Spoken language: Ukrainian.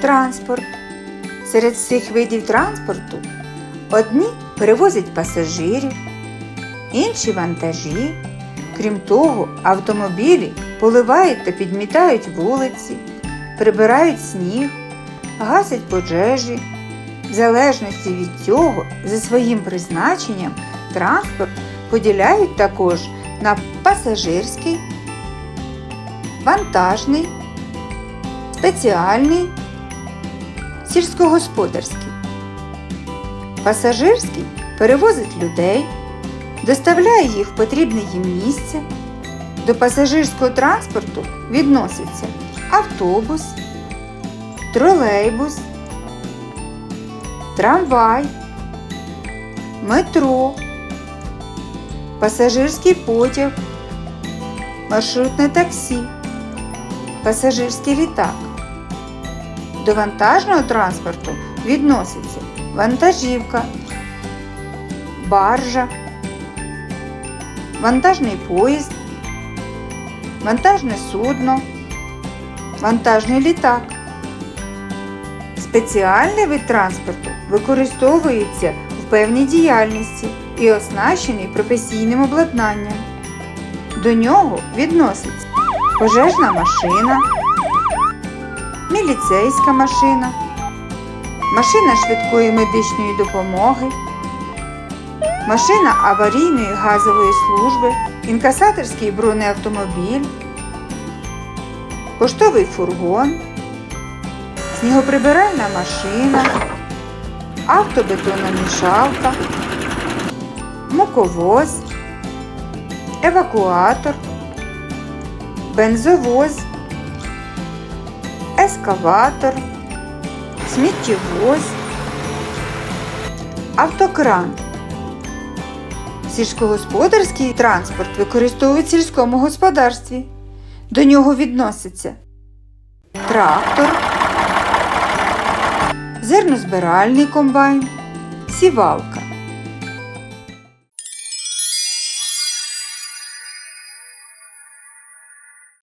Транспорт. Серед всіх видів транспорту одні перевозять пасажирів, інші вантажі. Крім того, автомобілі поливають та підмітають вулиці, прибирають сніг, гасять пожежі. В залежності від цього, за своїм призначенням, транспорт поділяють також на пасажирський, вантажний, спеціальний, сільськогосподарський. Пасажирський перевозить людей, доставляє їх в потрібне їм місце. До пасажирського транспорту відносяться автобус, тролейбус, трамвай, метро, пасажирський потяг, маршрутне таксі, пасажирський літак. До вантажного транспорту відносяться вантажівка, баржа, вантажний поїзд, вантажне судно, вантажний літак. Спеціальний вид транспорту використовується в певній діяльності і оснащений професійним обладнанням. До нього відноситься пожежна машина, міліцейська машина, машина швидкої медичної допомоги, машина аварійної газової служби, інкасаторський бронеавтомобіль, поштовий фургон, снігоприбиральна машина, автобетономішалка, муковоз, евакуатор, бензовоз, ескаватор, сміттєвоз, автокран. Сільськогосподарський транспорт використовують в сільському господарстві. До нього відносяться трактор, зернозбиральний комбайн, сівалка.